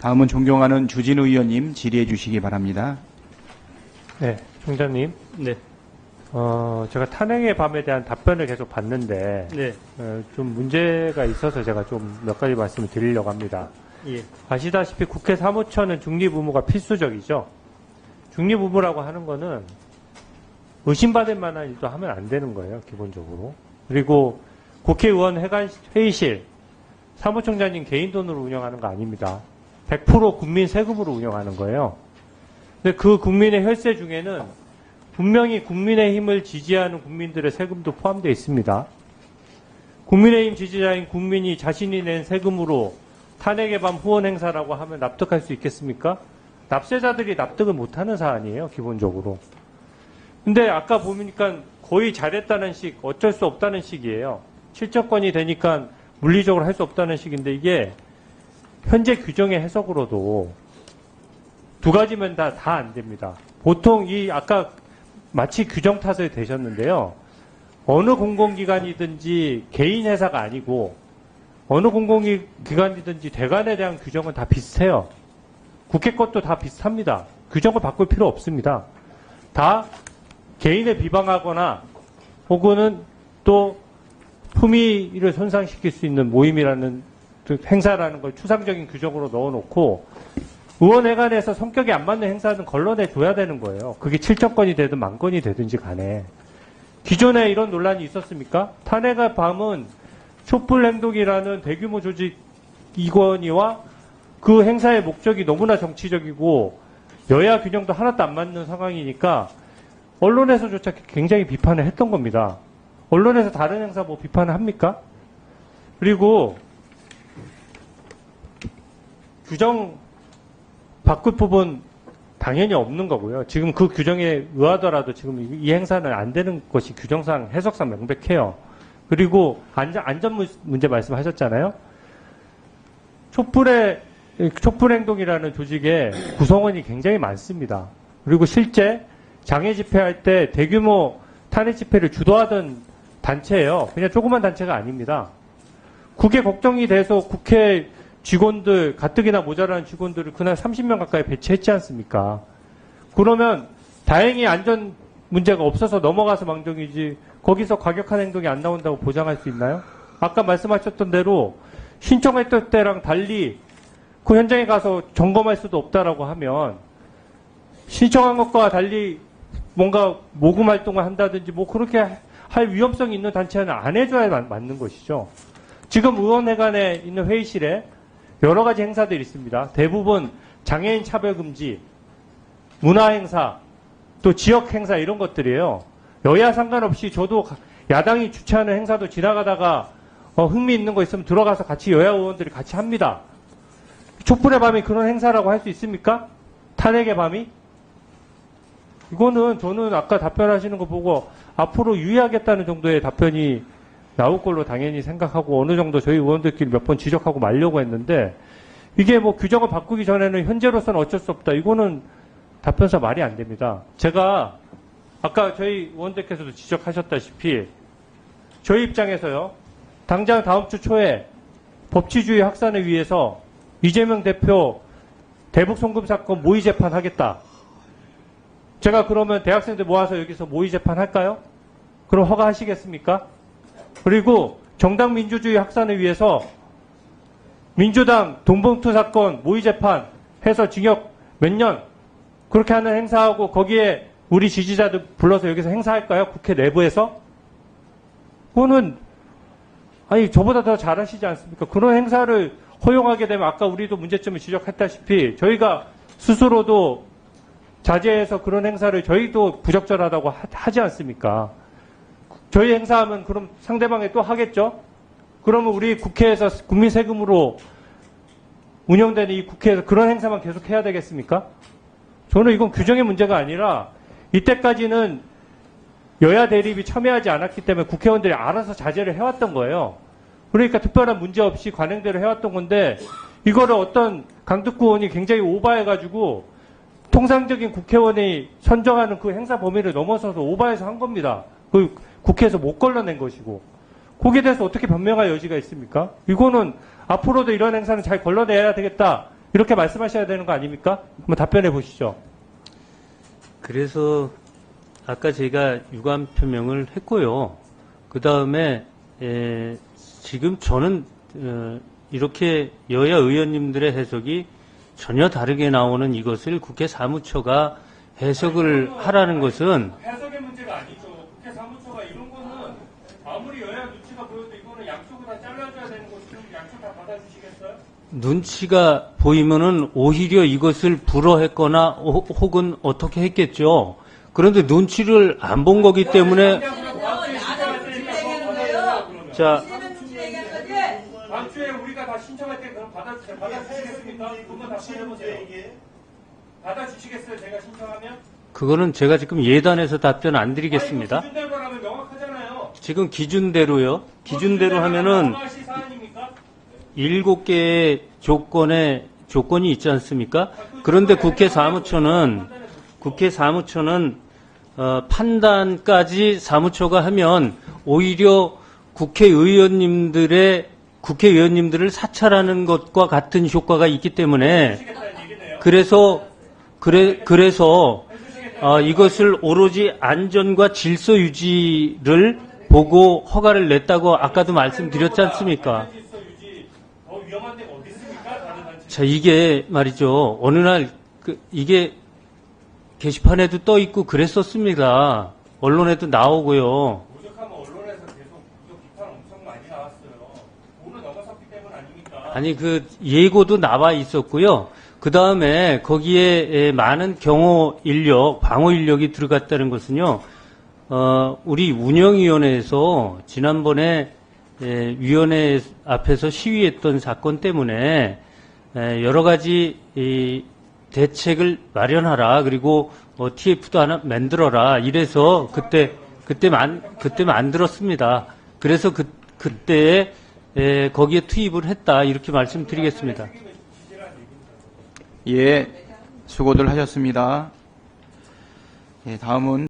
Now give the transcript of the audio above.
다음은 존경하는 주진우 의원님 질의해 주시기 바랍니다. 네, 총장님. 네, 어, 제가 탄핵의 밤에 대한 답변을 계속 봤는데, 네, 어, 좀 문제가 있어서 제가 좀 몇 가지 말씀을 드리려고 합니다. 예, 아시다시피 국회 사무처는 중립 의무가 필수적이죠. 중립 의무라고 하는 거는 의심받을 만한 일도 하면 안 되는 거예요, 기본적으로. 그리고 국회의원 회관, 회의실, 사무총장님 개인 돈으로 운영하는 거 아닙니다. 100% 국민 세금으로 운영하는 거예요. 근데 그 국민의 혈세 중에는 분명히 국민의힘을 지지하는 국민들의 세금도 포함되어 있습니다. 국민의힘 지지자인 국민이 자신이 낸 세금으로 탄핵의 밤 후원 행사라고 하면 납득할 수 있겠습니까? 납세자들이 납득을 못하는 사안이에요, 기본적으로. 근데 아까 보니까 거의 잘했다는 식, 어쩔 수 없다는 식이에요. 실적권이 되니까 물리적으로 할 수 없다는 식인데 이게 현재 규정의 해석으로도 두 가지면 다, 다 안 됩니다. 보통 이 아까 마치 규정 탓을 되셨는데요. 어느 공공기관이든지 개인 회사가 아니고 어느 공공기관이든지 대관에 대한 규정은 다 비슷해요. 국회 것도 다 비슷합니다. 규정을 바꿀 필요 없습니다. 다 개인을 비방하거나 혹은 또 품위를 손상시킬 수 있는 모임이라는 그 행사라는 걸 추상적인 규정으로 넣어놓고 의원회관에서 성격이 안 맞는 행사는 걸러내 줘야 되는 거예요. 그게 7천 건이 되든 만 건이 되든지 간에. 기존에 이런 논란이 있었습니까? 탄핵의 밤은 촛불 행동이라는 대규모 조직 이권위와 그 행사의 목적이 너무나 정치적이고 여야 균형도 하나도 안 맞는 상황이니까 언론에서조차 굉장히 비판을 했던 겁니다. 언론에서 다른 행사 뭐 비판을 합니까? 그리고 규정 바꿀 부분 당연히 없는 거고요. 지금 그 규정에 의하더라도 지금 이- 이 행사는 안 되는 것이 규정상 해석상 명백해요. 그리고 안전, 안전 문- 문제 말씀하셨잖아요. 촛불의 촛불 행동이라는 조직의 구성원이 굉장히 많습니다. 그리고 실제 장애 집회할 때 대규모 탄핵 집회를 주도하던 단체예요. 그냥 조그만 단체가 아닙니다. 국회 걱정이 돼서 국회 직원들 가뜩이나 모자라는 직원들을 그날 30명 가까이 배치했지 않습니까? 그러면 다행히 안전 문제가 없어서 넘어가서 망정이지 거기서 과격한 행동이 안 나온다고 보장할 수 있나요? 아까 말씀하셨던 대로 신청했던 때랑 달리 그 현장에 가서 점검할 수도 없다라고 하면 신청한 것과 달리 뭔가 모금 활동을 한다든지 뭐 그렇게 할 위험성이 있는 단체는 안 해줘야 맞- 맞는 것이죠. 지금 의원회관에 있는 회의실에 여러 가지 행사들이 있습니다. 대부분 장애인 차별 금지, 문화 행사, 또 지역 행사 이런 것들이에요. 여야 상관없이 저도 가- 야당이 주최하는 행사도 지나가다가 어, 흥미 있는 거 있으면 들어가서 같이 여야 의원들이 같이 합니다. 촛불의 밤이 그런 행사라고 할 수 있습니까? 탄핵의 밤이? 이거는 저는 아까 답변하시는 거 보고 앞으로 유의하겠다는 정도의 답변이 나올 걸로 당연히 생각하고 어느 정도 저희 의원들끼리 몇 번 지적하고 말려고 했는데 이게 뭐 규정을 바꾸기 전에는 현재로서는 어쩔 수 없다. 이거는 답변서 말이 안 됩니다. 제가 아까 저희 의원들께서도 지적하셨다시피 저희 입장에서요. 당장 다음 주 초에 법치주의 확산을 위해서 이재명 대표 대북 송금 사건 모의 재판 하겠다. 제가 그러면 대학생들 모아서 여기서 모의 재판 할까요? 그럼 허가하시겠습니까? 그리고 정당 민주주의 확산을 위해서 민주당 돈봉투 사건 모의 재판 해서 징역 몇 년 그렇게 하는 행사하고 거기에 우리 지지자들 불러서 여기서 행사할까요? 국회 내부에서? 그거는 아니 저보다 더 잘하시지 않습니까? 그런 행사를 허용하게 되면 아까 우리도 문제점을 지적했다시피 저희가 스스로도 자제해서 그런 행사를 저희도 부적절하다고 하- 하지 않습니까? 저희 행사하면 그럼 상대방이 또 하겠죠? 그러면 우리 국회에서 국민 세금으로 운영되는 이 국회에서 그런 행사만 계속 해야 되겠습니까? 저는 이건 규정의 문제가 아니라 이때까지는 여야 대립이 첨예하지 않았기 때문에 국회의원들이 알아서 자제를 해왔던 거예요. 그러니까 특별한 문제 없이 관행대로 해왔던 건데 이거를 어떤 강특구 의원이 굉장히 오바해가지고 통상적인 국회의원이 선정하는 그 행사 범위를 넘어서서 오바해서 한 겁니다. 그 국회에서 못 걸러낸 것이고 거기에 대해서 어떻게 변명할 여지가 있습니까? 이거는 앞으로도 이런 행사는 잘 걸러내야 되겠다 이렇게 말씀하셔야 되는 거 아닙니까? 한번 답변해 보시죠. 그래서 아까 제가 유감 표명을 했고요. 그 다음에 지금 저는 어, 이렇게 여야 의원님들의 해석이 전혀 다르게 나오는 이것을 국회 사무처가 해석을 하라는 것은 해석의 문제가 아니죠. 국회 사무처가 이런 거는 아무리 여야 눈치가 보여도 이거는 양쪽을 다 잘라줘야 되는 것을 양쪽 다 받아주시겠어요? 눈치가 보이면은 오히려 이것을 불허했거나 호- 혹은 어떻게 했겠죠. 그런데 눈치를 안 본 거기 때문에 자 다음 주에 우리가 다 신청할 때 그럼 받아주세요. 받아주시겠습니까? 그건 답변해보세요. 받아주시겠어요? 제가 신청하면? 그거는 제가 지금 예단해서 답변 안 드리겠습니다. 기준대로라면 명확하잖아요. 지금 기준대로요. 기준대로 하면은 사안입니까? 일곱 개의 조건에 조건이 있지 않습니까? 그런데 국회 사무처는 국회 사무처는 어, 판단까지 사무처가 하면 오히려 국회의원님들의 국회의원님들을 사찰하는 것과 같은 효과가 있기 때문에. 그래서 그래 그래서 어, 이것을 오로지 안전과 질서 유지를 보고 허가를 냈다고 아까도 말씀드렸지 않습니까? 질서 유지 더 위험한 데가 어디 있습니까? 다른 단체. 자, 이게 말이죠. 어느 날, 그, 이게 게시판에도 떠 있고 그랬었습니다. 언론에도 나오고요. 오죽하면 언론에서 계속 그 비판 엄청 많이 나왔어요. 오늘 넘어섰기 때문 아닙니까? 아니, 그, 예고도 나와 있었고요. 그 다음에 거기에 에, 많은 경호 인력, 방어 인력이 들어갔다는 것은요, 어, 우리 운영위원회에서 지난번에 에, 위원회 앞에서 시위했던 사건 때문에 에, 여러 가지 이, 대책을 마련하라 그리고 어, TF도 하나 만들어라 이래서 그때 그때 만 그때 만들었습니다. 그래서 그 그때 에, 거기에 투입을 했다 이렇게 말씀드리겠습니다. 예, 수고들 하셨습니다. 예, 다음은